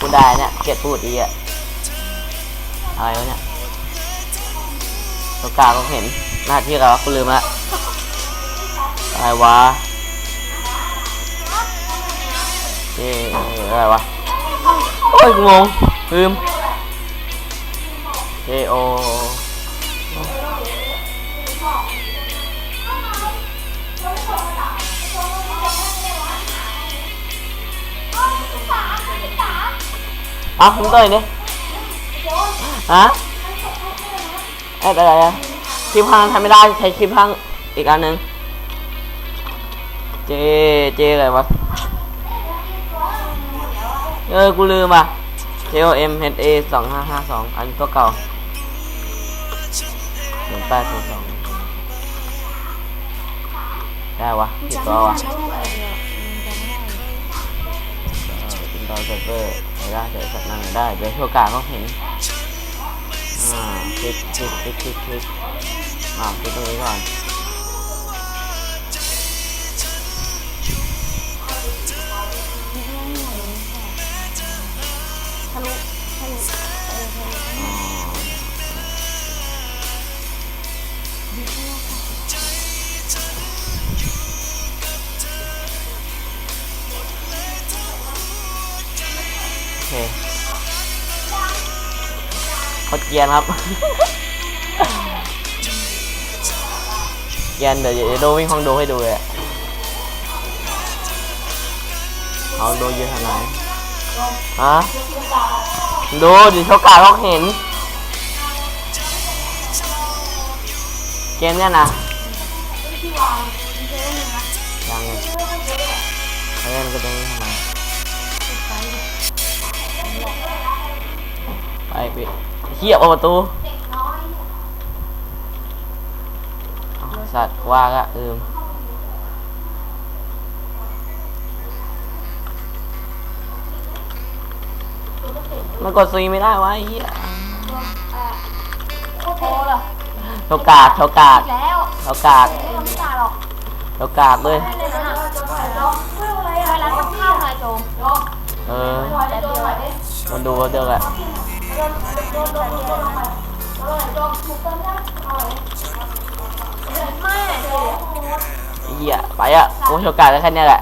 พูดได้เนี่ยเกลียดพูดอีอะอะไรวะเนี่ยตัวกาก็เห็นหน้าที่เราคุณลืมละอะไรวะเอ๊อะไรวะโอ้ยงงลืมเอโอ อะคุณเต้ยดิฮะเอ๊ะอะไรอะคลิปพังทำไม่ได้ใช้คลิปพังอีกอันหนึ่งเจ เจอะไรวะ เออ กูลืมอะ J O M H A สองห้าห้าสองอันก็เก่าหนึ่งแปดศูนย์สองได้วะผิดตัววะ ติดต่อเซิร์ฟเบอร์ไม่ได้เดี๋ยวสัตว์นั่งไม่ได้เดี๋ยวโชว์กางเขาเห็นอ่าคลิกคลิกคลิกคลิกคลิกอ่าคลิกตรงนี้ก่อน เคเขาเกรียนครับ เกรียนเดี๋ยวเดี๋ยวดูวิ่งห้องดูให้ดูเลยอะเอาดูยืนทางไหนฮะดูดิเขากาเขาเห็น เกมเนี่ยนะยังเขาเล่นก็ได้ท ไมไปปิดเฮียเปิดประตูอ้าวสัตว์ว่าก็อืมมันกดซีไม่ได้วะไอ้เฮียโอ้เหรอโชกากโชกากแล้วโชกากไม่ทำไม่ได้หรอกโชกากเลยไม่เลยนะเวลาต้องเข้าไงโจมเออแต่เดียวมันดูว่าเดียวแหละไม่ไอ้ เหี้ยไปอะกูโชกากได้แค่เนี้ยแหละ